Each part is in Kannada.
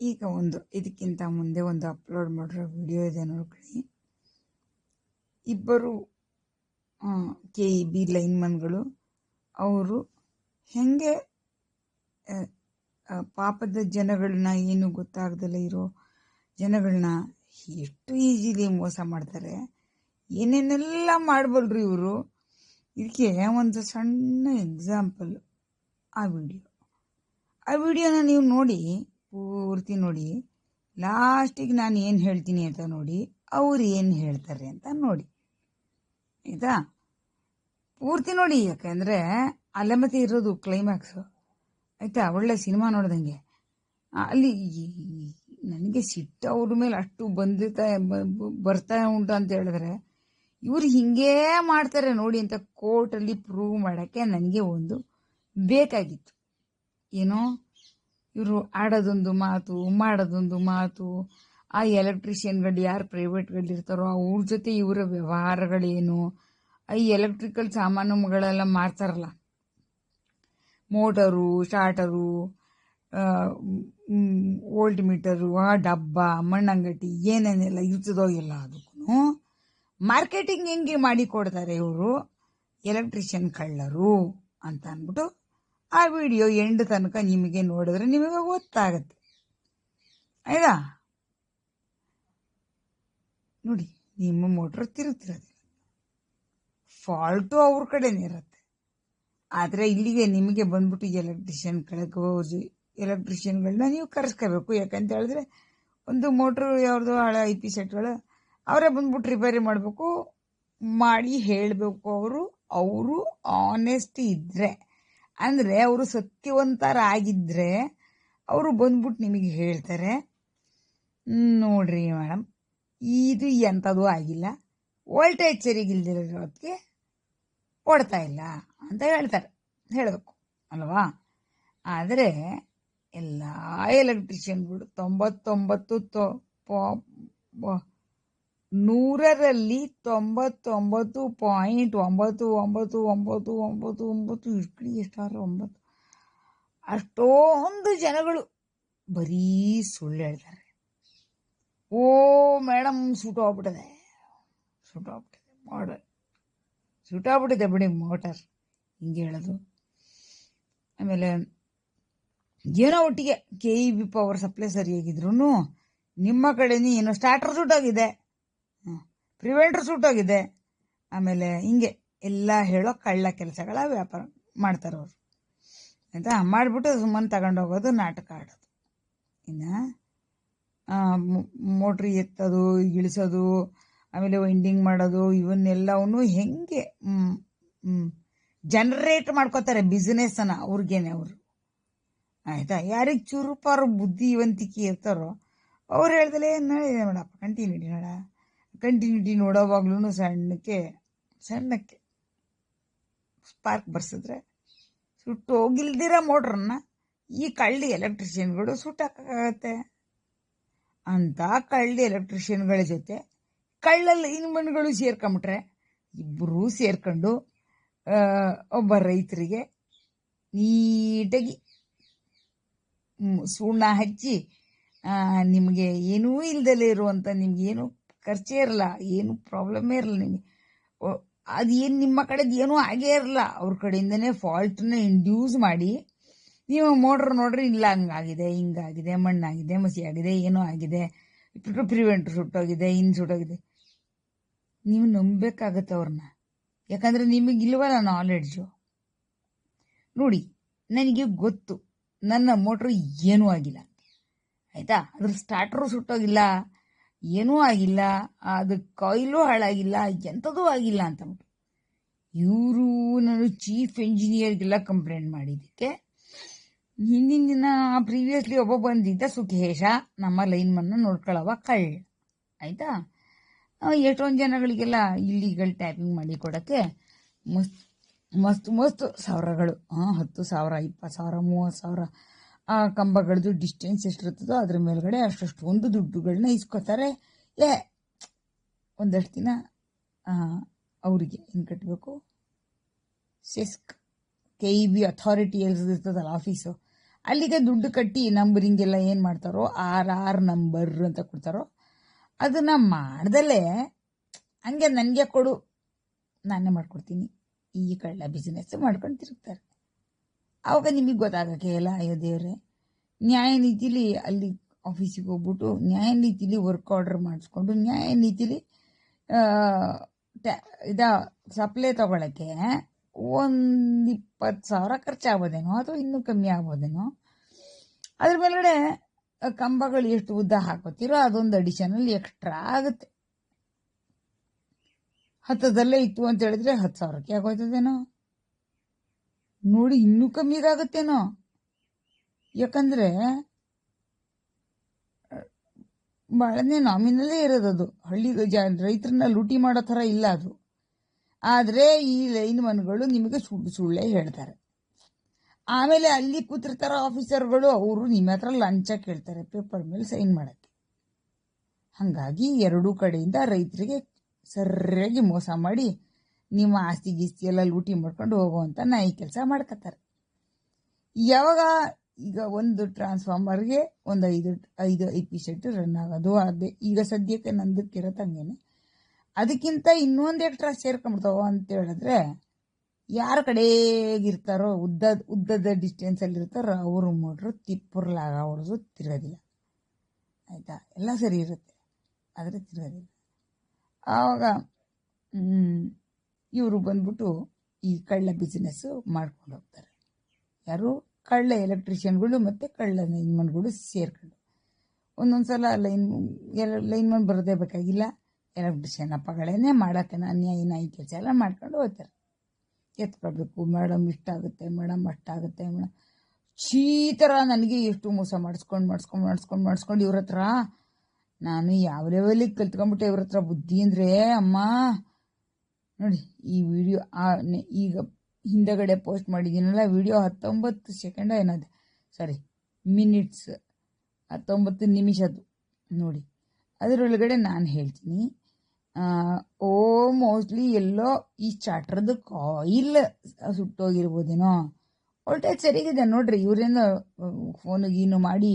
ಈಗ ಒಂದು, ಇದಕ್ಕಿಂತ ಮುಂದೆ ಒಂದು ಅಪ್ಲೋಡ್ ಮಾಡಿರೋ ವಿಡಿಯೋ ಇದೆ ನೋಡ್ಕೊಳ್ಳಿ. ಇಬ್ಬರು ಕೆ ಇ ಬಿ ಲೈನ್ಮನ್ಗಳು ಅವರು ಹೆಂಗೆ ಪಾಪದ ಜನಗಳನ್ನ ಏನು ಗೊತ್ತಾಗ್ದಲ್ಲ ಇರೋ ಜನಗಳನ್ನ ಎಷ್ಟು ಈಸಿಲಿ ಮೋಸ ಮಾಡ್ತಾರೆ, ಏನೇನೆಲ್ಲ ಮಾಡಬಲ್ರು ಇವರು, ಇದಕ್ಕೆ ಒಂದು ಸಣ್ಣ ಎಕ್ಸಾಂಪಲ್ ಆ ವಿಡಿಯೋ ಆ ವಿಡಿಯೋನ ನೀವು ನೋಡಿ. ಪೂರ್ತಿ ನೋಡಿ. ಲಾಸ್ಟಿಗೆ ನಾನು ಏನು ಹೇಳ್ತೀನಿ ಅಂತ ನೋಡಿ, ಅವ್ರು ಏನು ಹೇಳ್ತಾರೆ ಅಂತ ನೋಡಿ. ಆಯಿತಾ? ಪೂರ್ತಿ ನೋಡಿ, ಯಾಕೆಂದರೆ ಅಲೆಮತಿ ಇರೋದು ಕ್ಲೈಮ್ಯಾಕ್ಸು ಆಯಿತಾ? ಒಳ್ಳೆ ಸಿನಿಮಾ ನೋಡ್ದಂಗೆ. ಅಲ್ಲಿ ನನಗೆ ಸಿಟ್ಟು ಅವ್ರ ಮೇಲೆ ಅಷ್ಟು ಬಂದಿರ್ತಾ ಬ- ಬ- ಬರ್ತಾ ಉಂಟು ಅಂತ ಹೇಳಿದ್ರೆ, ಇವ್ರು ಹಿಂಗೇ ಮಾಡ್ತಾರೆ ನೋಡಿ ಅಂತ ಕೋರ್ಟಲ್ಲಿ ಪ್ರೂವ್ ಮಾಡೋಕ್ಕೆ ನನಗೆ ಒಂದು ಬೇಕಾಗಿತ್ತು. ಏನೋ? ಇವರು ಆಡೋದೊಂದು ಮಾತು, ಮಾಡೋದೊಂದು ಮಾತು, ಆ ಎಲೆಕ್ಟ್ರಿಷಿಯನ್ಗಳು ಯಾರು ಪ್ರೈವೇಟ್ಗಳಿರ್ತಾರೋ ಅವ್ರ ಜೊತೆ ಇವರ ವ್ಯವಹಾರಗಳೇನು ಈ ಎಲೆಕ್ಟ್ರಿಕಲ್ ಸಾಮಾನುಗಳೆಲ್ಲ ಮಾರ್ತಾರಲ್ಲ. ಮೋಟರು, ಸ್ಟಾರ್ಟರು ಓಲ್ಟ್ ಮೀಟರು, ಆ ಡಬ್ಬ, ಮಣ್ಣಂಗಟ್ಟಿ, ಏನೇನೆಲ್ಲ ಇರ್ತದೋ ಎಲ್ಲ ಅದಕ್ಕೂ ಮಾರ್ಕೆಟಿಂಗ್ ಹೆಂಗೆ ಮಾಡಿ ಕೊಡ್ತಾರೆ ಇವರು? ಎಲೆಕ್ಟ್ರಿಷಿಯನ್ ಕಳ್ಳರು ಅಂತ ಅಂದ್ಬಿಟ್ಟು ಆ ವಿಡಿಯೋ ಎಂಡ್ ತನಕ ನಿಮಗೆ ನೋಡಿದ್ರೆ ನಿಮಗೆ ಗೊತ್ತಾಗತ್ತೆ. ಆಯ್ತಾ? ನೋಡಿ, ನಿಮ್ಮ ಮೋಟ್ರ್ ತಿರುಗ್ತಿರೋದಿಲ್ಲ. ಫಾಲ್ಟು ಅವ್ರ ಕಡೆನೇ ಇರುತ್ತೆ. ಆದರೆ ಇಲ್ಲಿಗೆ ನಿಮಗೆ ಬಂದ್ಬಿಟ್ಟು ಎಲೆಕ್ಟ್ರಿಷಿಯನ್ ಕೆಳಗೆ ಎಲೆಕ್ಟ್ರಿಷಿಯನ್ಗಳನ್ನ ನೀವು ಕರೆಸ್ಕೋಬೇಕು. ಯಾಕಂತ ಹೇಳಿದ್ರೆ ಒಂದು ಮೋಟ್ರು ಯಾವ್ದು ಹಳೆ ಐ ಪಿ ಸೆಟ್ಗಳು ಅವರೇ ಬಂದ್ಬಿಟ್ಟು ರಿಪೇರಿ ಮಾಡಬೇಕು, ಮಾಡಿ ಹೇಳಬೇಕು ಅವರು ಅವರು ಆನೆಸ್ಟ್ ಇದ್ದರೆ ಅಂದರೆ ಅವರು ಸತ್ಯವಂತರಾಗಿದ್ದರೆ ಅವರು ಬಂದ್ಬಿಟ್ಟು ನಿಮಗೆ ಹೇಳ್ತಾರೆ ನೋಡ್ರಿ ಮೇಡಮ್, ಇದು ಎಂಥದ್ದು ಆಗಿಲ್ಲ. ವೋಲ್ಟೇಜ್ ಸರಿಗಿಲ್ದಿರೋದಕ್ಕೆ ಕೊಡ್ತಾ ಇಲ್ಲ ಅಂತ ಹೇಳ್ತಾರೆ. ಹೇಳಬೇಕು, ಅಲ್ವಾ? ಆದರೆ ಎಲ್ಲ ಎಲೆಕ್ಟ್ರಿಷಿಯನ್ಗಳು ತೊಂಬತ್ತೊಂಬತ್ತು ತೊ ನೂರರಲ್ಲಿ ತೊಂಬತ್ತೊಂಬತ್ತು ಪಾಯಿಂಟ್ ಒಂಬತ್ತು ಒಂಬತ್ತು ಒಂಬತ್ತು ಒಂಬತ್ತು ಒಂಬತ್ತು, ಇಷ್ಟು ಎಷ್ಟಾರ ಒಂಬತ್ತು. ಅಷ್ಟೊಂದು ಜನಗಳು ಬರೀ ಸುಳ್ಳು ಹೇಳ್ತಾರೆ. ಓ ಮೇಡಮ್ ಸುಟ್ಟೋಗ್ಬಿಟ್ಟಿದೆ ಸುಟ್ಟೋಗ್ಬಿಟ್ಟಿದೆ ಮಾಡಲ್. ಸುಟ್ಟೋಗ್ಬಿಟ್ಟಿದೆ ಬಿಡಿ, ಮೋಟರ್. ಹಿಂಗೆ ಹೇಳೋದು. ಆಮೇಲೆ ಏನೋ ಒಟ್ಟಿಗೆ K E B power supply ಸರಿಯಾಗಿದ್ರು ನಿಮ್ಮ ಕಡೆನೇ ಏನೋ ಸ್ಟಾರ್ಟರ್ ಸುಟ್ಟೋಗಿದೆ ಪ್ರಿವೆಂಟರ್ ಸುಟ್ಟೋಗಿದೆ ಆಮೇಲೆ ಹಿಂಗೆ ಎಲ್ಲ ಹೇಳೋ ಕಳ್ಳ ಕೆಲಸಗಳ ವ್ಯಾಪಾರ ಮಾಡ್ತಾರೆ ಅವರು. ಆಯಿತಾ? ಮಾಡಿಬಿಟ್ಟು ಸುಮ್ಮನೆ ತಗೊಂಡೋಗೋದು ನಾಟಕ ಆಡೋದು. ಇನ್ನು ಮೋಟ್ರ್ ಎತ್ತೋದು, ಇಳಿಸೋದು, ಆಮೇಲೆ ವೈಂಡಿಂಗ್ ಮಾಡೋದು, ಇವನ್ನೆಲ್ಲವನ್ನು ಹೆಂಗೆ ಜನರೇಟ್ ಮಾಡ್ಕೋತಾರೆ ಬಿಸ್ನೆಸ್ಸನ್ನು ಅವ್ರಿಗೇನೆ ಅವರು. ಆಯಿತಾ? ಯಾರಿಗೆ ಚುರುಪಾರು ಬುದ್ಧಿವಂತಿಕೆ ಇರ್ತಾರೋ ಅವ್ರು ಹೇಳ್ದಲೇ ನಡಿದೆ ಮೇಡಪ್ಪ ಕಂಟಿನ್ಯೂಡಿ ನೋಡ. ಕಂಟಿನ್ಯೂಟಿ ನೋಡೋವಾಗ್ಲೂ ಸಣ್ಣಕ್ಕೆ ಸಣ್ಣಕ್ಕೆ ಸ್ಪಾರ್ಕ್ ಬರ್ಸಿದ್ರೆ ಸುಟ್ಟು ಹೋಗಿಲ್ದಿರೋ ಮೋಟ್ರನ್ನ ಈ ಕಳ್ಳಿ ಎಲೆಕ್ಟ್ರಿಷಿಯನ್ಗಳು ಸುಟ್ಟಾಕತ್ತೆ ಅಂತ ಕಳ್ಳಿ ಎಲೆಕ್ಟ್ರಿಷಿಯನ್ಗಳ ಜೊತೆ ಕಳ್ಳಲ್ಲಿ ಇನ್ಮನ್ಗಳು ಸೇರ್ಕೊಂಬಿಟ್ರೆ ಇಬ್ಬರೂ ಸೇರ್ಕೊಂಡು ಒಬ್ಬ ರೈತರಿಗೆ ನೀಟಾಗಿ ಸುಣ್ಣ ಹಚ್ಚಿ ನಿಮಗೆ ಏನೂ ಇಲ್ದಲೇ ಇರುವಂಥ ನಿಮ್ಗೇನು ಖರ್ಚೇ ಇರಲ್ಲ, ಏನು ಪ್ರಾಬ್ಲಮ್ಮೇ ಇರಲ್ಲ ನಿಮಗೆ. ಏನು ನಿಮ್ಮ ಕಡೆದು ಏನೂ ಆಗೇ ಇರಲ್ಲ ಅವ್ರ ಕಡೆಯಿಂದನೇ ಫಾಲ್ಟನ್ನ ಇಂಡ್ಯೂಸ್ ಮಾಡಿ, ನೀವು ಮೋಟ್ರ್ ನೋಡ್ರಿ, ಇಲ್ಲ, ಹಂಗಾಗಿದೆ, ಹಿಂಗಾಗಿದೆ, ಮಣ್ಣಾಗಿದೆ ಮಸಿ ಆಗಿದೆ ಏನೋ ಆಗಿದೆ. ಪ್ರಿವೆಂಟ್ರ್ ಸುಟ್ಟೋಗಿದೆ ಇನ್ನು ಸುಟ್ಟೋಗಿದೆ. ನೀವು ನಂಬಬೇಕಾಗತ್ತೆ ಅವ್ರನ್ನ ಯಾಕಂದರೆ ನಿಮಗೆ ಇಲ್ವಲ್ಲ ನಾಲೆಡ್ಜು ನೋಡಿ, ನನಗೆ ಗೊತ್ತು, ನನ್ನ ಮೋಟ್ರ್ ಏನೂ ಆಗಿಲ್ಲ. ಆಯಿತಾ? ಅದ್ರ ಸ್ಟಾರ್ಟ್ರು ಸುಟ್ಟೋಗಿಲ್ಲ. ಏನೂ ಆಗಿಲ್ಲ ಅದು ಕಾಯಿಲು ಹಾಳಾಗಿಲ್ಲ, ಎಂಥದೂ ಆಗಿಲ್ಲ ಅಂತ ಇವರು ನಾನು ಚೀಫ್ ಎಂಜಿನಿಯರ್ಗೆಲ್ಲ ಕಂಪ್ಲೇಂಟ್ ಮಾಡಿದ್ದಕ್ಕೆ, ಹಿಂದಿನ ದಿನ ಪ್ರೀವಿಯಸ್ಲಿ ಒಬ್ಬ ಬಂದಿದ್ದ ಸುಖೇಶ, ನಮ್ಮ ಲೈನ್ಮನ್ನ ನೋಡ್ಕೊಳ್ಳವ ಕಳ್ಳ ಆಯಿತಾ? ಎಷ್ಟೊಂದು ಜನಗಳಿಗೆಲ್ಲ ಇಲ್ಲಿಗಳು ಟ್ಯಾಪಿಂಗ್ ಮಾಡಿ ಕೊಡೋಕ್ಕೆ ಮಸ್ತ್ ಮಸ್ತ್ ಮಸ್ತ್ ಸಾವಿರಗಳು. ಹಾಂ ಹತ್ತು ಸಾವಿರ, ಇಪ್ಪತ್ತು ಸಾವಿರ, ಮೂವತ್ತು ಸಾವಿರ. ಆ ಕಂಬಗಳದ್ದು ಡಿಸ್ಟೆನ್ಸ್ ಎಷ್ಟಿರ್ತದೋ ಅದ್ರ ಮೇಲ್ಗಡೆ ಅಷ್ಟು ಒಂದು ದುಡ್ಡುಗಳನ್ನ ಇಸ್ಕೋತಾರೆ. ಏ, ಒಂದಷ್ಟು ದಿನ ಅವರಿಗೆ ಏನು ಕಟ್ಟಬೇಕು CESC, K E B authority ಇರ್ತದಲ್ಲ ಆಫೀಸು ಅಲ್ಲಿಗೆ ದುಡ್ಡು ಕಟ್ಟಿ ನಂಬರಿಂಗೆಲ್ಲ ಏನು ಮಾಡ್ತಾರೋ, ಆರ್ ಆರ್ ನಂಬರ್ ಅಂತ ಕೊಡ್ತಾರೋ, ಅದನ್ನು ಮಾಡ್ದಲೇ ಹಂಗೆ ನನಗೆ ಕೊಡು, ನಾನೇ ಮಾಡ್ಕೊಡ್ತೀನಿ. ಈ ಕಳ್ಳ ಬಿಸ್ನೆಸ್ ಮಾಡ್ಕೊಂಡು ತಿರುಗ್ತಾರೆ. ಆವಾಗ ನಿಮಗೆ ಗೊತ್ತಾಗಕ್ಕೆ ಇಲ್ಲ, ಅಯ್ಯೋ ದೇವ್ರೆ. ನ್ಯಾಯ ನೀತಿಲಿ ಅಲ್ಲಿ ಆಫೀಸಿಗೆ ಹೋಗ್ಬಿಟ್ಟು ನ್ಯಾಯ ನೀತಿಲಿ ವರ್ಕ್ ಆರ್ಡರ್ ಮಾಡಿಸ್ಕೊಂಡು ನ್ಯಾಯ ನೀತಿಲಿ ಇದ ಸಪ್ಲೈ ತಗೊಳಕ್ಕೆ ಒಂದು ಇಪ್ಪತ್ತು ಸಾವಿರ ಖರ್ಚಾಗ್ಬೋದೇನೋ ಅಥವಾ ಇನ್ನೂ ಕಮ್ಮಿ ಆಗ್ಬೋದೇನೋ ಅದ್ರ ಮೇಲ್ಗಡೆ ಕಂಬಗಳು ಎಷ್ಟು ಉದ್ದ ಹಾಕೋತಿರೋ ಅದೊಂದು ಅಡಿಷನಲ್ ಎಕ್ಸ್ಟ್ರಾ ಆಗುತ್ತೆ. ಹತ್ತದಲ್ಲೇ ಇತ್ತು ಅಂತ ಹೇಳಿದ್ರೆ ಹತ್ತು ಸಾವಿರಕ್ಕೆ ಆಗೋಯ್ತದೇನೋ. ನೋಡಿ ಇನ್ನೂ ಕಮ್ಮಿಗಾಗುತ್ತೇನೋ ಯಾಕಂದ್ರೆ ಭಾಳನೇ ನಾಮಿನಲ್ಲೇ ಇರೋದದು. ಹಳ್ಳಿ ರೈತರನ್ನ ಲೂಟಿ ಮಾಡೋ ಥರ ಇಲ್ಲ ಅದು. ಆದರೆ ಈ ಲೈನ್ ಮನ್ಗಳು ನಿಮಗೆ ಸುಳ್ಳು ಸುಳ್ಳೇ ಹೇಳ್ತಾರೆ. ಆಮೇಲೆ ಅಲ್ಲಿ ಕೂತಿರ್ತಾರ ಆಫೀಸರ್ಗಳು, ಅವರು ನಿಮ್ಮ ಹತ್ರ ಲಂಚ ಕೇಳ್ತಾರೆ, ಪೇಪರ್ ಮೇಲೆ ಸೈನ್ ಮಾಡಕ್ಕೆ. ಹಾಗಾಗಿ ಎರಡೂ ಕಡೆಯಿಂದ ರೈತರಿಗೆ ಸರಿಯಾಗಿ ಮೋಸ ಮಾಡಿ ನಿಮ್ಮ ಆಸ್ತಿ ಗೀಸ್ತಿ ಎಲ್ಲ ಲೂಟಿ ಮಾಡ್ಕೊಂಡು ಹೋಗುವಂತ ನಾಯಿ ಕೆಲಸ ಮಾಡ್ಕೋತಾರೆ ಯಾವಾಗ ಈಗ ಒಂದು ಟ್ರಾನ್ಸ್ಫಾರ್ಮರ್ಗೆ ಒಂದು ಐದು ಐದು ಐ ಪಿ ಸೆಟ್ ರನ್ ಆಗೋದು ಅದೇ ಈಗ ಸದ್ಯಕ್ಕೆ ನಂದಕ್ಕೆ ಹಂಗೇನೆ ಅದಕ್ಕಿಂತ ಇನ್ನೊಂದು ಎಕ್ಸ್ಟ್ರಾ ಸೇರ್ಕೊಂಡ್ಬಿಡ್ತಾವ ಅಂತ ಹೇಳಿದ್ರೆ ಯಾರ ಕಡೆಗಿರ್ತಾರೋ ಉದ್ದ, ಉದ್ದದ ಡಿಸ್ಟೆನ್ಸಲ್ಲಿರ್ತಾರೋ ಅವರು ಮೋಟ್ರು ತಿಪ್ಪರ್ಲಾಗ ಹೊಡೆದು ತಿರೋದಿಲ್ಲ ಆಯಿತಾ? ಎಲ್ಲ ಸರಿ ಇರುತ್ತೆ. ಆದರೆ ತಿರೋದಿಲ್ಲ ಆವಾಗ ಇವರು ಬಂದ್ಬಿಟ್ಟು ಈ ಕಳ್ಳ ಬಿಸ್ನೆಸ್ಸು ಮಾಡ್ಕೊಂಡು ಹೋಗ್ತಾರೆ. ಯಾರು? ಕಳ್ಳ ಎಲೆಕ್ಟ್ರಿಷಿಯನ್ಗಳು ಮತ್ತು ಕಳ್ಳ ಲೈನ್ಮನ್ಗಳು ಸೇರ್ಕೊಂಡು. ಒಂದೊಂದು ಸಲ ಲೈನ್ ಲೈನ್ಮನ್ ಬರೋದೇ ಬೇಕಾಗಿಲ್ಲ. ಎಲೆಕ್ಟ್ರಿಷಿಯನ್ ಅಪ್ಪಗಳೇನೆ ಮಾಡೋಕ್ಕೆ ಅನ್ಯಾಯ, ನಾಯಿ ಕೆಲಸ ಎಲ್ಲ ಮಾಡ್ಕೊಂಡು ಹೋಗ್ತಾರೆ. ಎತ್ಕೊಳ್ಬೇಕು, ಮೇಡಮ್, ಇಷ್ಟಾಗುತ್ತೆ, ಮೇಡಮ್, ಅಷ್ಟಾಗುತ್ತೆ, ಮೇಡಮ್. ಚೀತರ ನನಗೆ ಎಷ್ಟು ಮೋಸ ಮಾಡಿಸ್ಕೊಂಡು ಮಾಡಿಸ್ಕೊಂಡು ಮಾಡಿಸ್ಕೊಂಡು ಮಾಡಿಸ್ಕೊಂಡು ಇವ್ರ ಹತ್ರ. ನಾನು ಯಾವ ಲೆವೆಲಿಗೆ ಕಲ್ತ್ಕೊಂಡ್ಬಿಟ್ಟೆ ಇವ್ರ ಹತ್ರ ಬುದ್ಧಿ ಅಂದರೆ, ಅಮ್ಮ. ನೋಡಿ, ಈ ವಿಡಿಯೋ ಈಗ ಹಿಂದಗಡೆ ಪೋಸ್ಟ್ ಮಾಡಿದ್ದೀನಲ್ಲ, ವಿಡಿಯೋ ಹತ್ತೊಂಬತ್ತು ಸೆಕೆಂಡ ಏನದು? ಸಾರಿ ಮಿನಿಟ್ಸ್ ಹತ್ತೊಂಬತ್ತು ನಿಮಿಷದ್ದು. ನೋಡಿ, ಅದರೊಳಗಡೆ ನಾನು ಹೇಳ್ತೀನಿ ಓ ಮೋಸ್ಟ್ಲಿ ಎಲ್ಲೋ ಈ ಚಾಟ್ರದ್ದು ಕಾಯಿಲ್ ಸುಟ್ಟೋಗಿರ್ಬೋದೇನೋ. ವೋಲ್ಟೇಜ್ ಸರಿಗಿದೆ ನೋಡ್ರಿ, ಇವರೇನು ಫೋನ್ ಗೀನು ಮಾಡಿ,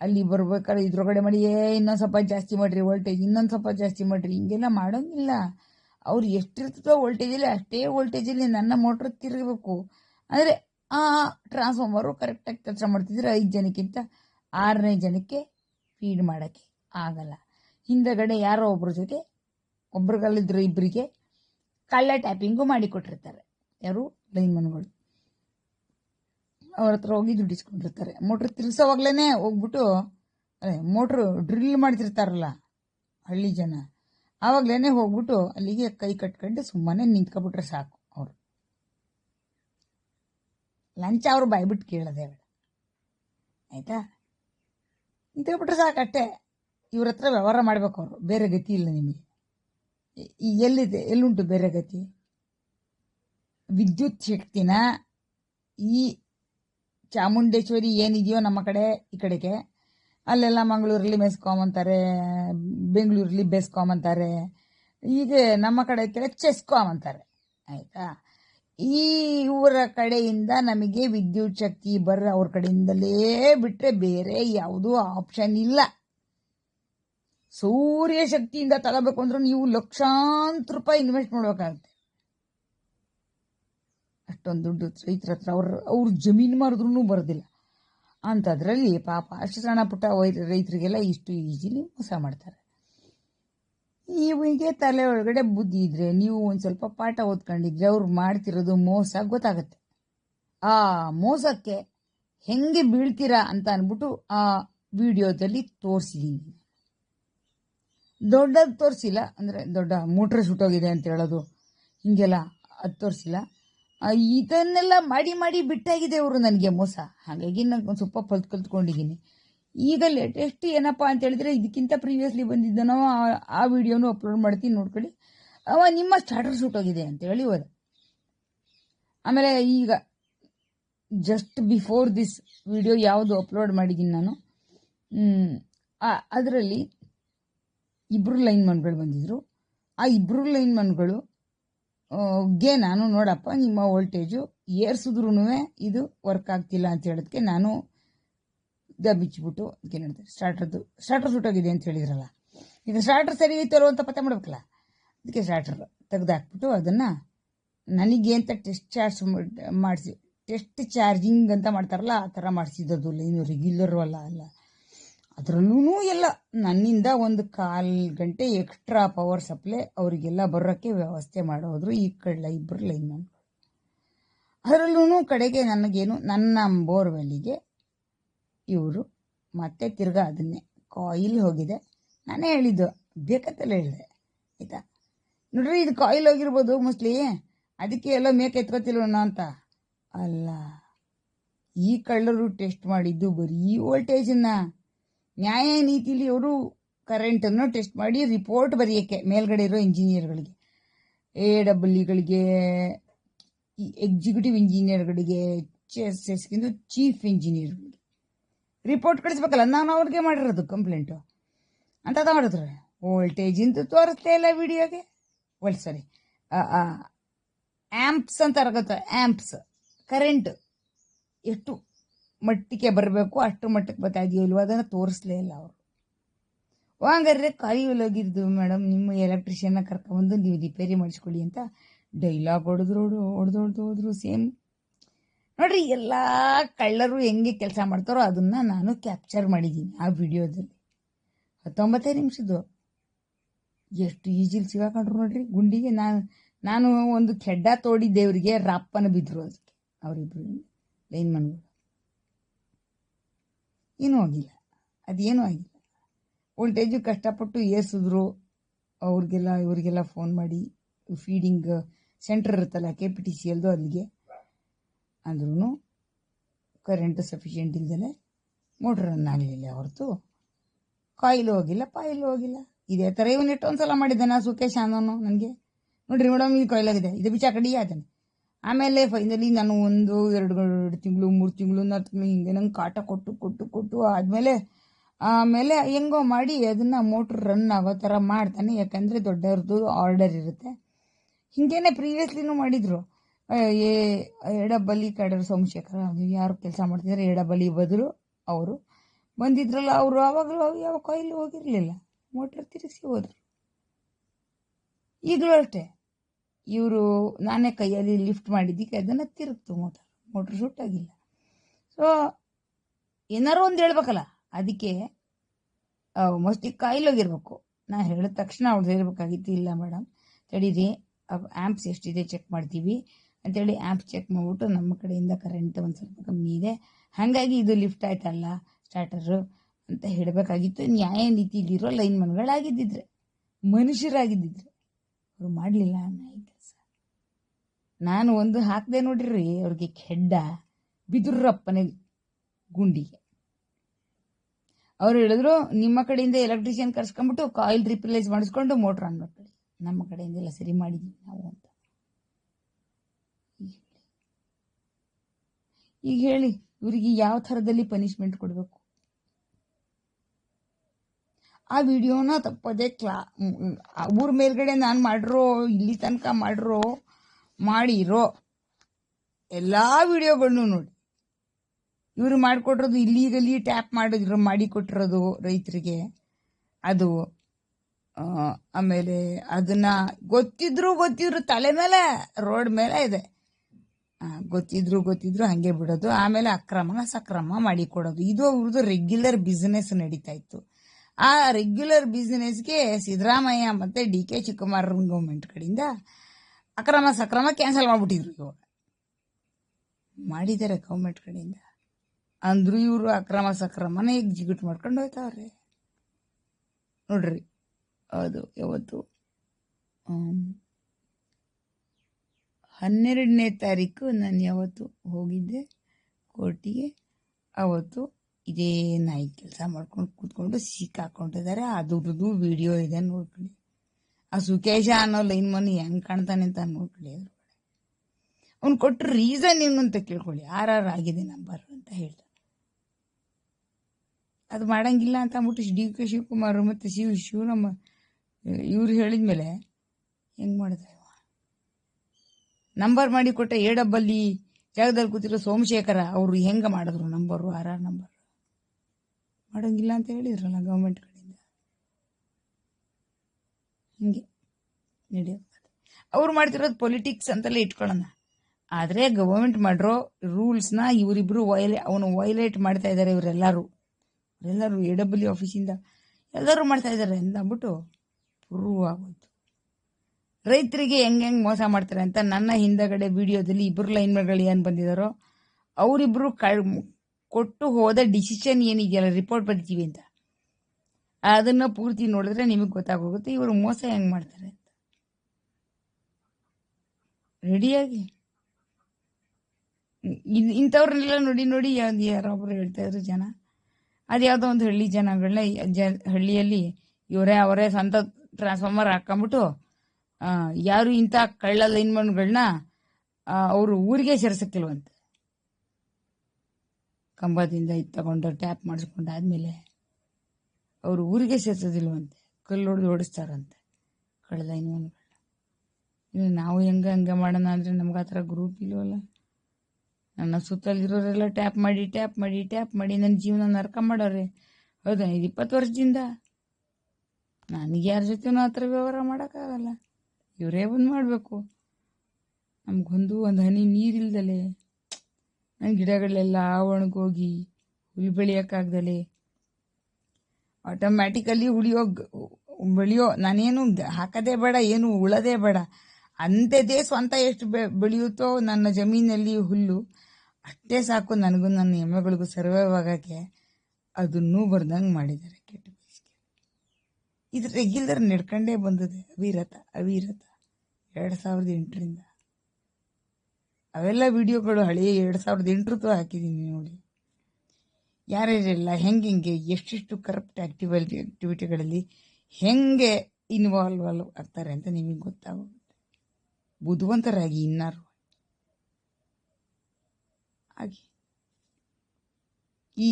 ಅಲ್ಲಿ ಬರ್ಬೇಕಾದ್ರೆ ಇದ್ರೊಳಗಡೆ ಮಾಡಿ, ಏ, ಇನ್ನೊಂದು ಸ್ವಲ್ಪ ಜಾಸ್ತಿ ಮಾಡ್ರಿ ವೋಲ್ಟೇಜ್ ಇನ್ನೊಂದು ಸ್ವಲ್ಪ ಜಾಸ್ತಿ ಮಾಡ್ರಿ, ಹಿಂಗೆಲ್ಲ ಮಾಡೋಂಗಿಲ್ಲ. ಅವ್ರು ಎಷ್ಟಿರ್ತದೋ ವೋಲ್ಟೇಜಲ್ಲಿ ಅಷ್ಟೇ ವೋಲ್ಟೇಜಲ್ಲಿ ನನ್ನ ಮೋಟ್ರ್ ತಿರುಗಬೇಕು. ಅಂದರೆ ಆ ಟ್ರಾನ್ಸ್ಫಾರ್ಮರು ಕರೆಕ್ಟಾಗಿ ಕೆಲಸ ಮಾಡ್ತಿದ್ರೆ ಐದು ಜನಕ್ಕಿಂತ ಆರನೇ ಜನಕ್ಕೆ ಫೀಡ್ ಮಾಡೋಕ್ಕೆ ಆಗಲ್ಲ. ಹಿಂದಗಡೆ ಯಾರೋ ಒಬ್ಬರ ಜೊತೆ ಒಬ್ರಿಗಲ್ಲಿದ್ರು ಇಬ್ಬರಿಗೆ ಕಳ್ಳ ಟ್ಯಾಪಿಂಗು ಮಾಡಿಕೊಟ್ಟಿರ್ತಾರೆ. ಯಾರು? ಲೈನ್ಮನ್ಗಳು ಅವ್ರ ಹತ್ರ ಹೋಗಿ ದುಡ್ಡಿಸ್ಕೊಂಡಿರ್ತಾರೆ. ಮೋಟ್ರ್ ತಿರ್ಸೋವಾಗ್ಲೇ ಹೋಗ್ಬಿಟ್ಟು, ಅದೇ ಮೋಟ್ರು ಡ್ರಿಲ್ ಮಾಡ್ತಿರ್ತಾರಲ್ಲ ಹಳ್ಳಿ ಜನ. ಆವಾಗ್ಲೇ ಹೋಗ್ಬಿಟ್ಟು ಅಲ್ಲಿಗೆ ಕೈ ಕಟ್ಕೊಂಡು ಸುಮ್ಮನೆ ನಿಂತ್ಕೊಬಿಟ್ರೆ ಸಾಕು ಅವರು. ಲಂಚ ಅವ್ರು ಬಾಯ್ಬಿಟ್ಟು ಕೇಳೋದೆ ಬೇಡ. ಆಯ್ತಾ? ನಿಂತ್ಕೊಬಿಟ್ರೆ ಸಾಕು ಅಷ್ಟೇ. ಇವ್ರ ಹತ್ರ ವ್ಯವಹಾರ ಮಾಡ್ಬೇಕು ಅವರು. ಬೇರೆ ಗತಿ ಇಲ್ಲ ನಿಮಗೆ. ಎಲ್ಲಿದೆ? ಎಲ್ಲುಂಟು ಬೇರೆ ಗತಿ? ವಿದ್ಯುತ್ ಶಕ್ತಿನ ಈ ಚಾಮುಂಡೇಶ್ವರಿ ಏನಿದೆಯೋ ನಮ್ಮ ಕಡೆ, ಈ ಕಡೆಗೆ ಅಲ್ಲೆಲ್ಲ ಮಂಗಳೂರಲ್ಲಿ ಮೆಸ್ಕಾಮ್ ಬೆಂಗಳೂರಲ್ಲಿ ಬೆಸ್ಕಾಮ್ ಅಂತಾರೆ, ಹೀಗೆ ನಮ್ಮ ಕಡೆ ಕೆಲ ಚೆಸ್ಕಾಮ್ ಅಂತಾರೆ, ಆಯಿತಾ? ಈ ಊರ ಕಡೆಯಿಂದ ನಮಗೆ ವಿದ್ಯುತ್ ಶಕ್ತಿ ಬರ ಅವ್ರ ಕಡೆಯಿಂದಲೇ ಬಿಟ್ಟರೆ ಬೇರೆ ಯಾವುದೂ ಆಪ್ಷನ್ ಇಲ್ಲ. ಸೂರ್ಯ ಶಕ್ತಿಯಿಂದ ತಗೋಬೇಕು ಅಂದ್ರೆ ನೀವು ಲಕ್ಷಾಂತರ ರೂಪಾಯಿ ಇನ್ವೆಸ್ಟ್ ಮಾಡಬೇಕಾಗುತ್ತೆ. ಅಷ್ಟೊಂದು ದುಡ್ಡು ರೈತರ ಹತ್ರ ಅವ್ರ ಅವ್ರ ಜಮೀನು ಮಾರಿದ್ರೂ ಬರೋದಿಲ್ಲ. ಅಂಥದ್ರಲ್ಲಿ ಪಾಪ ಅಷ್ಟು ಸಣ್ಣ ಪುಟ್ಟ ರೈತರಿಗೆಲ್ಲ ಇಷ್ಟು ಈಜಿಲಿ ಮೋಸ ಮಾಡ್ತಾರೆ. ಇವಿಗೆ ತಲೆ ಒಳಗಡೆ ಬುದ್ಧಿ ಇದ್ರೆ ನೀವು ಒಂದು ಸ್ವಲ್ಪ ಪಾಠ ಓದ್ಕೊಂಡಿದ್ರೆ ಅವ್ರು ಮಾಡ್ತಿರೋದು ಮೋಸ ಗೊತ್ತಾಗತ್ತೆ. ಆ ಮೋಸಕ್ಕೆ ಹೆಂಗೆ ಬೀಳ್ತೀರಾ ಅಂತ ಅಂದ್ಬಿಟ್ಟು ಆ ವಿಡಿಯೋದಲ್ಲಿ ತೋರಿಸಿದ್ದೀನಿ ದೊಡ್ಡದು ತೋರಿಸಿಲ್ಲ, ಅಂದರೆ ದೊಡ್ಡ ಮೋಟ್ರ್ ಸುಟ್ಟೋಗಿದೆ ಅಂತ ಹೇಳೋದು ಹಿಂಗೆಲ್ಲ ಅದು ತೋರಿಸಿಲ್ಲ. ಇದನ್ನೆಲ್ಲ ಮಾಡಿ ಮಾಡಿ ಬಿಟ್ಟಾಗಿದೆ ಅವರು ನನಗೆ ಮೋಸ. ಹಾಗಾಗಿ ನಾನು ಒಂದು ಸ್ವಲ್ಪ ಕಲ್ತ್ ಕಲ್ತ್ಕೊಂಡಿದ್ದೀನಿ. ಈಗ ಲೇಟೆಸ್ಟ್ ಏನಪ್ಪ ಅಂತ ಹೇಳಿದ್ರೆ ಇದಕ್ಕಿಂತ ಪ್ರೀವಿಯಸ್ಲಿ ಬಂದಿದ್ದನೋ ಆ- ವಿಡಿಯೋನು ಅಪ್ಲೋಡ್ ಮಾಡ್ತೀನಿ, ನೋಡ್ಕೊಳ್ಳಿ. ಅವ ನಿಮ್ಮ ಸ್ಟಾರ್ಟರ್ ಸುಟ್ಟೋಗಿದೆ ಅಂತ ಹೇಳಿ ಆಮೇಲೆ ಈಗ ಜಸ್ಟ್ ಬಿಫೋರ್ ದಿಸ್ ವಿಡಿಯೋ ಯಾವುದು ಅಪ್ಲೋಡ್ ಮಾಡಿದ್ದೀನಿ ನಾನು. ಅದರಲ್ಲಿ ಇಬ್ಬರು ಲೈನ್ಮನ್ಗಳು ಬಂದಿದ್ರು. ಆ ಇಬ್ಬರು ಲೈನ್ಮನ್ಗಳು ಗೆ ನಾನು ನೋಡಪ್ಪ, ನಿಮ್ಮ ವೋಲ್ಟೇಜು ಏರ್ಸಿದ್ರೂ ಇದು ವರ್ಕ್ ಆಗ್ತಿಲ್ಲ ಅಂತ ಹೇಳೋದಕ್ಕೆ ನಾನು ದ ಬಿಚ್ಚಿಬಿಟ್ಟು ಅದಕ್ಕೆ ಸ್ಟಾರ್ಟರ್ದು ಸ್ಟಾರ್ಟರ್ ಸುಟ್ಟೋಗಿದೆ ಅಂತ ಹೇಳಿದ್ರಲ್ಲ. ಈಗ ಸ್ಟಾರ್ಟರ್ ಸರಿ ಐತಲ್ಲೋ ಅಂತ ಪತ್ತೆ ಮಾಡ್ಬೇಕಲ್ಲ? ಅದಕ್ಕೆ ಸ್ಟಾರ್ಟರ್ ತೆಗೆದಾಕ್ಬಿಟ್ಟು ಅದನ್ನು ನನಗೆ ಅಂತ ಟೆಸ್ಟ್ ಚಾರ್ಜ್ ಮಾಡಿಸಿ ಟೆಸ್ಟ್ ಚಾರ್ಜಿಂಗ್ ಅಂತ ಮಾಡ್ತಾರಲ್ಲ, ಆ ಥರ ಮಾಡಿಸಿದ್ದು ಲೈನು ರೆಗ್ಯುಲರು ಅಲ್ಲ ಅಲ್ಲ. ಅದರಲ್ಲೂ ಎಲ್ಲ ನನ್ನಿಂದ ಒಂದು ಕಾಲು ಗಂಟೆ ಎಕ್ಸ್ಟ್ರಾ ಪವರ್ ಸಪ್ಲೈ ಅವರಿಗೆಲ್ಲ ಬರೋಕ್ಕೆ ವ್ಯವಸ್ಥೆ ಮಾಡೋದ್ರು ಈ ಕಳ್ಳ ಇಬ್ಬರು ಲೈನ್ ಅದರಲ್ಲೂ ಕಡೆಗೆ ನನಗೇನು ನನ್ನ ಬೋರ್ವೆಲ್ಲಿಗೆ ಇವರು ಮತ್ತೆ ತಿರ್ಗಾ ಅದನ್ನೇ ಕಾಯಿಲ್ ಹೋಗಿದೆ. ನಾನೇ ಹೇಳಿದ್ದು ಬೇಕತ್ತಲ್ಲ ಹೇಳಿದೆ ಆಯಿತಾ? ನೋಡ್ರಿ ಇದು ಕಾಯಿಲ್ ಹೋಗಿರ್ಬೋದು ಮೋಸ್ಟ್ಲಿ ಅದಕ್ಕೆ ಎಲ್ಲ ಮೇಕೆ ಎತ್ಕೋತಿಲ್ವಣ್ಣ ಅಂತ. ಅಲ್ಲ, ಈ ಕಳ್ಳರು ಟೆಸ್ಟ್ ಮಾಡಿದ್ದು ಬರೀ ವೋಲ್ಟೇಜನ್ನು ನ್ಯಾಯ ನೀತಿಲಿ ಅವರು ಕರೆಂಟನ್ನು ಟೆಸ್ಟ್ ಮಾಡಿ ರಿಪೋರ್ಟ್ ಬರೆಯೋಕ್ಕೆ, ಮೇಲ್ಗಡೆ ಇರೋ ಇಂಜಿನಿಯರ್ಗಳಿಗೆ, ಎ ಡಬ್ಲ್ಯೂಗಳಿಗೆ ಎಕ್ಸಿಕ್ಯೂಟಿವ್ ಇಂಜಿನಿಯರ್ಗಳಿಗೆ, ಎಚ್ ಎಸ್ ಎಸ್ಗಿಂದು ಚೀಫ್ ಇಂಜಿನಿಯರ್ಗಳಿಗೆ. ರಿಪೋರ್ಟ್ ಕಳಿಸ್ಬೇಕಲ್ಲ, ನಾನು ಅವ್ರಿಗೆ ಮಾಡಿರೋದು ಕಂಪ್ಲೇಂಟು. ಅಂತ ಮಾಡಿದ್ರೆ ವೋಲ್ಟೇಜ್ ಇಂದು ತೋರಿಸ್ತೇ ಇಲ್ಲ ವಿಡಿಯೋಗೆ. ಒಲ್ ಸಾರಿ. ಆ್ಯಂಪ್ಸ್ ಅಂತ ಗೊತ್ತಾ ಆ್ಯಂಪ್ಸ್ ಕರೆಂಟ್. ಎಷ್ಟು ಮಟ್ಟಿಗೆ ಬರಬೇಕು ಅಷ್ಟು ಮಟ್ಟಕ್ಕೆ ಬರ್ತಾ ಇದೆಯೋ ಇಲ್ವೋ ಅದನ್ನು ತೋರಿಸ್ಲೇ ಇಲ್ಲ ಅವರು. ಹಂಗಾದ್ರೆ ಕಾಯಿಲೋಗಿದ್ದು ಮೇಡಮ್ ನಿಮ್ಮ ಎಲೆಕ್ಟ್ರಿಷಿಯನ್ನ ಕರ್ಕೊಂಬಂದು ನೀವು ರಿಪೇರಿ ಮಾಡಿಸ್ಕೊಳ್ಳಿ ಅಂತ ಡೈಲಾಗ್ ಹೊಡೆದ್ರು, ಹೊಡೆದು ಹೊಡೆದು ಹೋದ್ರು ಸೇಮ್ ನೋಡ್ರಿ, ಎಲ್ಲ ಕಳ್ಳರು ಹೆಂಗೆ ಕೆಲಸ ಮಾಡ್ತಾರೋ ಅದನ್ನು ನಾನು ಕ್ಯಾಪ್ಚರ್ ಮಾಡಿದ್ದೀನಿ ಆ ವಿಡಿಯೋದಲ್ಲಿ ಹತ್ತೊಂಬತ್ತೈದು ನಿಮಿಷದ್ದು. ಎಷ್ಟು ಈಜಿಲಿ ಸಿಗಾಕೊಂಡ್ರು ನೋಡ್ರಿ, ಗುಂಡಿಗೆ ನಾನು ನಾನು ಒಂದು ಕೆಡ್ಡ ದೇವರಿಗೆ, ರಪ್ಪನ ಬಿದ್ದರು ಅದಕ್ಕೆ, ಅವರಿಬ್ರು ಲೈನ್ ಮನ್ಗಳು ಏನೂ ಆಗಿಲ್ಲ. ಅದೇನೂ ಆಗಿಲ್ಲ. ವೋಲ್ಟೇಜು ಕಷ್ಟಪಟ್ಟು ಏರ್ಸಿದ್ರು, ಅವ್ರಿಗೆಲ್ಲ, ಇವರಿಗೆಲ್ಲ ಫೋನ್ ಮಾಡಿ ಫೀಡಿಂಗ್ ಸೆಂಟರ್ ಇರುತ್ತಲ್ಲ ಕೆ ಪಿ ಟಿ ಸಿ ಎಲ್ದು ಅಲ್ಲಿಗೆ. ಅಂದ್ರೂ ಕರೆಂಟ್ ಸಫಿಷಿಯೆಂಟ್ ಇಲ್ದೇ ಮೋಟ್ರ್ ರನ್ ಆಗಲಿಲ್ಲ ಹೊರತು. ಕಾಯಿಲು ಹೋಗಿಲ್ಲ, ಪಾಯಿಲು ಹೋಗಿಲ್ಲ. ಇದೇ ಥರ ಇವನು ಒಂದು ಸಲ ಮಾಡಿದ್ದಾನೆ ಸುಖೇಶ್ ಅನ್ನೋನು ನನಗೆ. ನೋಡ್ರಿ ಮೇಡಮ್ ಈ ಕಾಯಿಲಾಗಿದೆ. ಇದು ಬಿಚ್ಚ ಕಡಿ ಆಮೇಲೆ ಫೈನಲಿ ನಾನು ಒಂದು, ಎರಡು ಎರಡು ತಿಂಗಳು, ಮೂರು ತಿಂಗಳು, ನಾಲ್ಕು ತಿಂಗಳು ಹಿಂಗೆ ನಂಗೆ ಕಾಟ ಕೊಟ್ಟು ಕೊಟ್ಟು ಕೊಟ್ಟು ಆದಮೇಲೆ, ಆಮೇಲೆ ಹೆಂಗೋ ಮಾಡಿ ಅದನ್ನು ಮೋಟ್ರ್ ರನ್ ಆಗೋ ಥರ ಮಾಡ್ತಾನೆ. ಯಾಕಂದರೆ ದೊಡ್ಡವ್ರದ್ದು ಆರ್ಡರ್ ಇರುತ್ತೆ. ಹಿಂಗೇನೆ ಪ್ರೀವಿಯಸ್ಲಿನೂ ಮಾಡಿದರು. ಏ ಎಡಬಲಿ ಕಡರ್ ಸೋಮಶೇಖರ ಯಾರು ಕೆಲಸ ಮಾಡ್ತಿದ್ದಾರೆ ಎಡಬಲಿ ಬದಲು ಅವರು. ಬಂದಿದ್ರಲ್ಲ ಅವರು ಆವಾಗಲೂ ಯಾವ ಕಾಯಿಲ್ ಹೋಗಿರಲಿಲ್ಲ. ಮೋಟ್ರ್ ತಿರುಗಿಸಿ ಹೋದರು. ಈಗಲೂ ಅಷ್ಟೇ. ಇವರು ನಾನೇ ಕೈಯಲ್ಲಿ ಲಿಫ್ಟ್ ಮಾಡಿದ್ದಕ್ಕೆ ಅದನ್ನು ತಿರುಗ್ತು ಮೋಟರ್ ಮೋಟ್ರ್ ಶೂಟಾಗಿಲ್ಲ ಸೊ ಏನಾರು ಒಂದು ಹೇಳ್ಬೇಕಲ್ಲ, ಅದಕ್ಕೆ ಮೋಸ್ಟ್ಲಿ ಕಾಯಿಲೋಗಿರ್ಬೇಕು ನಾ ಹೇಳಿದ ತಕ್ಷಣ ಅವ್ರು ಹೇಳ್ಬೇಕಾಗಿತ್ತು, ಇಲ್ಲ ಮೇಡಮ್ ತಡೀರಿ ಆ್ಯಂಪ್ಸ್ ಎಷ್ಟಿದೆ ಚೆಕ್ ಮಾಡ್ತೀವಿ. ಅಂತೇಳಿ ಆ್ಯಂಪ್ ಚೆಕ್ ಮಾಡಿಬಿಟ್ಟು ನಮ್ಮ ಕಡೆಯಿಂದ ಕರೆಂಟ್ ಒಂದು ಸ್ವಲ್ಪ ಕಮ್ಮಿ ಇದೆ. ಹಾಗಾಗಿ ಇದು ಲಿಫ್ಟ್ ಆಯ್ತಲ್ಲ ಸ್ಟಾರ್ಟರು ಅಂತ ಹೇಳಬೇಕಾಗಿತ್ತು. ನ್ಯಾಯ ನೀತಿಲಿರೋ ಲೈನ್ ಮನ್ಗಳಾಗಿದ್ದಿದ್ರೆ ಮನುಷ್ಯರಾಗಿದ್ದಿದ್ರೆ, ಅವರು ಮಾಡಲಿಲ್ಲ ನಾನು ಒಂದು ಹಾಕಿದೆ ನೋಡ್ರಿ ಅವ್ರಿಗೆ ಕೆಡ್ಡ ಬಿದುರಪ್ಪನೆ ಗುಂಡಿಗೆ. ಅವ್ರು ಹೇಳಿದ್ರು, ನಿಮ್ಮ ಕಡೆಯಿಂದ ಎಲೆಕ್ಟ್ರಿಷಿಯನ್ ಕರ್ಸ್ಕೊಂಡ್ಬಿಟ್ಟು ಕಾಯಿಲ್ ರಿಪ್ಲೇಸ್ ಮಾಡಿಸ್ಕೊಂಡು ಮೋಟ್ರ್ ಆನ್ ಮಾಡ್ಕೊಳ್ಳಿ. ನಮ್ಮ ಕಡೆಯಿಂದ ಎಲ್ಲ ಸರಿ ಮಾಡಿದ್ವಿ ನಾವು ಅಂತ. ಈಗ ಹೇಳಿ. ಇವರಿಗೆ ಯಾವ ಥರದಲ್ಲಿ ಪನಿಷ್ಮೆಂಟ್ ಕೊಡಬೇಕು? ಆ ವಿಡಿಯೋನ ತಪ್ಪದೆ ಕ್ಲಾ ಊರ ಮೇಲ್ಗಡೆ ನಾನು ಮಾಡಿರೋ, ಇಲ್ಲಿ ತನಕ ಮಾಡಿರೋ ಮಾಡಿರೋ ಎಲ್ಲ ವಿಡಿಯೋಗಳನ್ನು ನೋಡಿ. ಇವರು ಮಾಡಿಕೊಟ್ಟಿರೋದು ಇಲ್ಲಿಗಲ್ಲಿ ಟ್ಯಾಪ್ ಮಾಡಿದ್ರು ಮಾಡಿಕೊಟ್ಟಿರೋದು ರೈತರಿಗೆ. ಅದು ಆಮೇಲೆ ಅದನ್ನ ಗೊತ್ತಿದ್ರು ಗೊತ್ತಿದ್ರು ತಲೆ ಮೇಲೆ, ರೋಡ್ ಮೇಲೆ ಇದೆ. ಗೊತ್ತಿದ್ರು ಗೊತ್ತಿದ್ರು ಹಾಗೆ ಬಿಡೋದು. ಆಮೇಲೆ ಅಕ್ರಮ ಸಕ್ರಮ ಮಾಡಿಕೊಡೋದು ಇದು ಅವ್ರದ್ದು ರೆಗ್ಯುಲರ್ ಬಿಸ್ನೆಸ್ ನಡೀತಾ ಇತ್ತು. ಆ ರೆಗ್ಯುಲರ್ ಬಿಸ್ನೆಸ್ಗೆ ಸಿದ್ದರಾಮಯ್ಯ ಮತ್ತು ಡಿ ಕೆ ಶಿವಕುಮಾರ್ ಗೌರ್ಮೆಂಟ್ ಕಡೆಯಿಂದ ಅಕ್ರಮ ಸಕ್ರಮ ಕ್ಯಾನ್ಸಲ್ ಮಾಡಿಬಿಟ್ಟಿದ್ರು ಇವಾಗ. ಮಾಡಿದ್ದಾರೆ ಗೌರ್ಮೆಂಟ್ ಕಡೆಯಿಂದ. ಅಂದರೂ ಇವರು ಅಕ್ರಮ ಸಕ್ರಮನ ಎಕ್ಸಿಕ್ಯೂಟ್ ಮಾಡ್ಕೊಂಡು ಹೋಯ್ತಾವ್ರೆ. ನೋಡ್ರಿ, ಅದು ಯಾವತ್ತು ಹನ್ನೆರಡನೇ ತಾರೀಕು ನಾನು ಯಾವತ್ತು ಹೋಗಿದ್ದೆ, ಕೋರ್ಟಿಗೆ, ಅವತ್ತು ಇದೇ ನಾಯಿ ಕೆಲಸ ಮಾಡ್ಕೊಂಡು ಕೂತ್ಕೊಂಡು ಸಿಕ್ಕಾಕೊಂಡಿದ್ದಾರೆ ಅದ್ರದ್ದು ವಿಡಿಯೋ ಇದೆ ನೋಡ್ಕೊಳ್ಳಿ ಆ ಸುಖೇಶ ಅನ್ನೋ ಲೈನ್ ಮನಿ ಹೆಂಗ್ ಕಾಣ್ತಾನೆ ಅಂತ ನೋಡ್ಲಿ ಅವ್ನು ಕೊಟ್ಟ ರೀಸನ್ ಏನು ಅಂತ ಕೇಳ್ಕೊಳ್ಳಿ. ಆರ್ ಆಗಿದೆ ನಂಬರ್ ಅಂತ ಹೇಳ್ದ ಅದು ಮಾಡಂಗಿಲ್ಲ ಅಂತ ಅಂದ್ಬಿಟ್ಟು ಡಿ ಕೆ ಶಿವಕುಮಾರ್ ಮತ್ತು ಶಿವ ಶಿವನಮ್ಮ ಇವ್ರು ಹೇಳಿದ್ಮೇಲೆ ಹೆಂಗೆ ಮಾಡಿದ್ರೆ ನಂಬರ್ ಮಾಡಿ ಕೊಟ್ಟ ಏಡಬ್ಬಲ್ಲಿ ಜಾಗದಲ್ಲಿ ಕೂತಿರೋ ಸೋಮಶೇಖರ ಅವರು ಹೆಂಗೆ ಮಾಡಿದ್ರು ನಂಬರು ಆರ್ ಆರ್ ನಂಬರ್ ಮಾಡೋಂಗಿಲ್ಲ ಅಂತ ಹೇಳಿದ್ರಲ್ಲ ಗೌರ್ಮೆಂಟ್ ಕಡೆಯಿಂದ ಹಿಂಗೆ ನಡೆಯೋದು ಅವ್ರು ಮಾಡ್ತಿರೋದು ಪೊಲಿಟಿಕ್ಸ್ ಅಂತಲೇ ಇಟ್ಕೊಳ್ಳೋಣ. ಆದರೆ ಗವರ್ಮೆಂಟ್ ಮಾಡಿರೋ ರೂಲ್ಸ್ನ ಇವರಿಬ್ಬರು ವೈಲೇ ಅವನು ವೈಲೇಟ್ ಮಾಡ್ತಾ ಇದ್ದಾರೆ ಇವರೆಲ್ಲರೂ. ಎಲ್ಲರೂ ಎ ಡಬ್ಲ್ಯೂ ಆಫೀಸಿಂದ ಎಲ್ಲರೂ ಮಾಡ್ತಾ ಇದ್ದಾರೆ ಅಂತ ಅಂದ್ಬಿಟ್ಟು ಪ್ರೂವ್ ಆಗೋಯ್ತು. ರೈತರಿಗೆ ಹೆಂಗೆ ಹೆಂಗೆ ಮೋಸ ಮಾಡ್ತಾರೆ ಅಂತ ನನ್ನ ಹಿಂದಗಡೆ ವಿಡಿಯೋದಲ್ಲಿ ಇಬ್ಬರು ಲೈನ್ಗಳು ಏನು ಬಂದಿದ್ದಾರೋ ಅವರಿಬ್ಬರು ಕ ಕೊಟ್ಟು ಹೋದ ಡಿಸಿಷನ್ ಏನಿದೆಯಲ್ಲ ರಿಪೋರ್ಟ್ ಬರ್ತೀವಿ ಅಂತ. ಅದನ್ನು ಪೂರ್ತಿ ನೋಡಿದ್ರೆ ನಿಮಗೆ ಗೊತ್ತಾಗೋಗುತ್ತೆ. ಇವರು ಮೋಸ ಹೆಂಗ್ ಮಾಡ್ತಾರೆ ಅಂತ. ರೆಡಿಯಾಗಿ. ಇಂಥವ್ರನ್ನೆಲ್ಲ ನೋಡಿ ನೋಡಿ ಯಾವ್ದು ಯಾರೊಬ್ರು ಹೇಳ್ತಾ ಇದ್ರು ಜನ. ಅದ್ಯಾವುದೋ ಒಂದು ಹಳ್ಳಿ ಜನಗಳನ್ನ ಜ ಹಳ್ಳಿಯಲ್ಲಿ ಇವರೇ ಅವರೇ ಸ್ವಂತ ಟ್ರಾನ್ಸ್ಫಾರ್ಮರ್ ಹಾಕೊಂಬಿಟ್ಟು ಯಾರು ಇಂಥ ಕಳ್ಳ ಲೈನ್ಮನ್ಗಳನ್ನ ಅವರು ಊರಿಗೆ ಸೇರ್ಸಕ್ಕಿಲ್ವಂತೆ. ಕಂಬದಿಂದ ಇದು ತಗೊಂಡು ಟ್ಯಾಪ್ ಮಾಡಿಸ್ಕೊಂಡು ಆದಮೇಲೆ. ಅವರು ಊರಿಗೆ ಸೇರ್ಸೋದಿಲ್ವಂತೆ. ಕಲ್ಲು ಹೊಡೆದು ಓಡಿಸ್ತಾರಂತೆ ಕಳೆದ ಇನ್ನೊಂದು ಇಲ್ಲ ನಾವು ಹೆಂಗೆ ಹಂಗೆ ಮಾಡೋಣ ಅಂದರೆ ನಮ್ಗೆ ಆ ಥರ ಗ್ರೂಪ್ ಇಲ್ವಲ್ಲ? ನನ್ನ ಸುತ್ತಲಿರೋರೆಲ್ಲ ಟ್ಯಾಪ್ ಮಾಡಿ ಟ್ಯಾಪ್ ಮಾಡಿ ಟ್ಯಾಪ್ ಮಾಡಿ ನನ್ನ ಜೀವನ ನರ್ಕ ಮಾಡೋರೆ. ಹೌದಾ? ಇದು ಇಪ್ಪತ್ತು ವರ್ಷದಿಂದ. ನನಗೆ ಯಾರ ಜೊತೆನೂ ಆ ಥರ ವ್ಯವಹಾರ ಮಾಡೋಕ್ಕಾಗಲ್ಲ. ಇವರೇ ಬಂದು ಮಾಡಬೇಕು. ನಮಗೊಂದು ಒಂದು ಹನಿ ನೀರಿಲ್ದಲೆ. ನನ್ನ ಗಿಡಗಳೆಲ್ಲ ಒಣಗೋಗಿ ಹುಲ್ಲು ಬೆಳೆಯೋಕ್ಕಾಗ್ದಲೆ. ಆಟೋಮ್ಯಾಟಿಕಲಿ ಉಳಿಯೋ ಬೆಳೆಯೋ ನಾನೇನು ಹಾಕದೇ ಹಾಕೋದೇ ಬೇಡ, ಏನು ಉಳದೇ ಬೇಡ. ಅಂಥದ್ದೇ ಸ್ವಂತ ಎಷ್ಟು ಬೆ, ಬೆಳೆಯುತ್ತೋ ನನ್ನ ಜಮೀನಲ್ಲಿ ಹುಲ್ಲು, ಅಷ್ಟೇ ಸಾಕು ನನಗೂ, ನನ್ನ ಎಮ್ಮೆಗಳಿಗೂ ಸರ್ವೈವ್ ಆಗೋಕ್ಕೆ ಅದನ್ನೂ ಬರ್ದಂಗೆ ಮಾಡಿದ್ದಾರೆ ಕೆಟ್ಟ ಬೇಸಿಗೆ. ಇದು ರೆಗ್ಯುಲರ್ ನಡ್ಕೊಂಡೇ ಬಂದಿದೆ, ಅವಿರತ ಅವಿರತ. ಎರಡು ಸಾವಿರದ ಎಂಟರಿಂದ. ಅವೆಲ್ಲ ವಿಡಿಯೋಗಳು ಹಳೆಯ ಎರಡು ಸಾವಿರದ ಎಂಟರದ್ದು ಹಾಕಿದ್ದೀನಿ ನೋಡಿ. ಯಾರ್ಯಾರೆಲ್ಲ ಹೆಂಗೆ ಹೆಂಗೆ ಎಷ್ಟೆಷ್ಟು ಕರಪ್ಟ್ ಆಕ್ಟಿವಿಟಿ ಆಕ್ಟಿವಿಟಿಗಳಲ್ಲಿ ಹೆಂಗೆ ಇನ್ವಾಲ್ವ್ ಆಗ್ತಾರೆ ಅಂತ ನಿಮಗೆ ಗೊತ್ತಾಗುತ್ತೆ. ಬುದ್ಧಿವಂತರಾಗಿ ಇನ್ನಾರು. ಹಾಗೆ. ಈ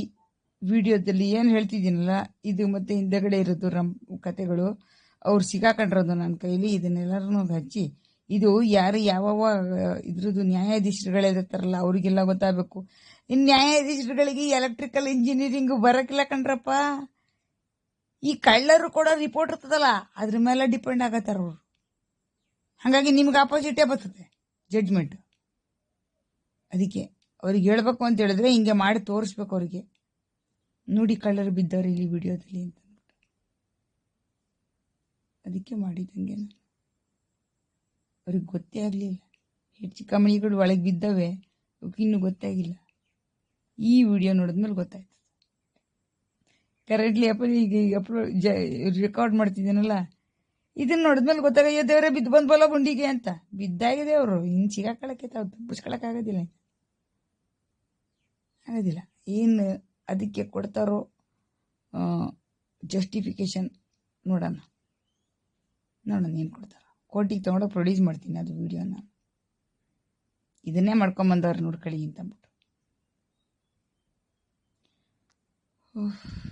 ವಿಡಿಯೋದಲ್ಲಿ ಏನು ಹೇಳ್ತಿದ್ದೀನಲ್ಲ, ಇದು ಮತ್ತೆ ಹಿಂದೆಗಡೆ ಇರೋದು ರಂ, ಕತೆಗಳು, ಅವ್ರು ಸಿಗಾಕೊಂಡಿರೋದು ನನ್ನ ಕೈಲಿ ಇದನ್ನೆಲ್ಲರನ್ನೂ ಹಚ್ಚಿ, ಇದು ಯಾರು ಯಾವ ಇದ್ರದ್ದು ನ್ಯಾಯಾಧೀಶರುಗಳಿರ್ತಾರಲ್ಲ ಅವರಿಗೆಲ್ಲ ಗೊತ್ತಾಗಬೇಕು. ಇನ್ನು ನ್ಯಾಯಾಧೀಶರುಗಳಿಗೆ ಎಲೆಕ್ಟ್ರಿಕಲ್ ಇಂಜಿನಿಯರಿಂಗ್ ಬರೋಕ್ಕಿಲ್ಲ ಕಣ್ರಪ್ಪ. ಈ ಕಳ್ಳರು ಕೊಡೋ ರಿಪೋರ್ಟ್ ಇರ್ತದಲ್ಲ, ಅದ್ರ ಮೇಲೆ ಡಿಪೆಂಡ್ ಆಗತ್ತಾರ ಅವರು. ಹಾಗಾಗಿ ನಿಮ್ಗೆ ಆಪೋಸಿಟೇ ಬರ್ತದೆ ಜಡ್ಜ್ಮೆಂಟ್ ಅದಕ್ಕೆ ಅವ್ರಿಗೆ ಹೇಳ್ಬೇಕು ಅಂತ ಹೇಳಿದ್ರೆ ಹಿಂಗೆ ಮಾಡಿ ತೋರಿಸ್ಬೇಕು ಅವ್ರಿಗೆ. ನೋಡಿ ಕಳ್ಳರು ಬಿದ್ದವ್ರು ಇಲ್ಲಿ ವಿಡಿಯೋದಲ್ಲಿ ಅಂತ. ಅದಕ್ಕೆ ಮಾಡಿದಂಗೆ ನಾನು. ಅವ್ರಿಗೆ ಗೊತ್ತೇ ಆಗಲಿಲ್ಲ. ಹೆಚ್ಚು ಕಮಣಿಗಳು ಒಳಗೆ ಬಿದ್ದವೆ ಅವಕ್ಕಿನ್ನೂ ಗೊತ್ತಾಗಿಲ್ಲ ಈ ವಿಡಿಯೋ ನೋಡಿದ್ಮೇಲೆ ಗೊತ್ತಾಯ್ತು. ಕರೆಂಟ್ಲಿ ಅಪ್ಪ, ಈಗ ಈಗ ಅಪ್ಲೋಡ್ ಜ ರೆಕಾರ್ಡ್ ಮಾಡ್ತಿದ್ದೀನಲ್ಲ ಇದನ್ನ ನೋಡಿದ್ಮೇಲೆ ಗೊತ್ತಾಗ ದೇವರೇ, ಬಿದ್ದು ಬಂದು ಬಲ ಗುಂಡಿಗೆ ಅಂತ. ಬಿದ್ದಾಗಿದೆ ಅವರು ಇನ್ನು ಸಿಗಾಕೊಳ್ಳಕ್ಕೆ ತಾವು ತಪ್ಪಿಸ್ಕೊಳಕ್ಕಾಗೋದಿಲ್ಲ ಆಗೋದಿಲ್ಲ ಏನು ಅದಕ್ಕೆ ಕೊಡ್ತಾರೋ ಜಸ್ಟಿಫಿಕೇಶನ್ ನೋಡೋಣ. ನೋಡೋಣ ಏನು ಕೊಡ್ತಾರೋ. ಕೋರ್ಟಿಗೆ ತೊಗೊಂಡೋಗಿ ಪ್ರೊಡ್ಯೂಸ್ ಮಾಡ್ತೀನಿ ಅದು ವಿಡಿಯೋನ ಇದನ್ನೇ ಮಾಡ್ಕೊಂಬಂದವ್ರು ನೋಡ್ಕೊಳ್ಳಿ ಅಂತ ಅಂದ್ಬಿಟ್ಟು ಉಫ್.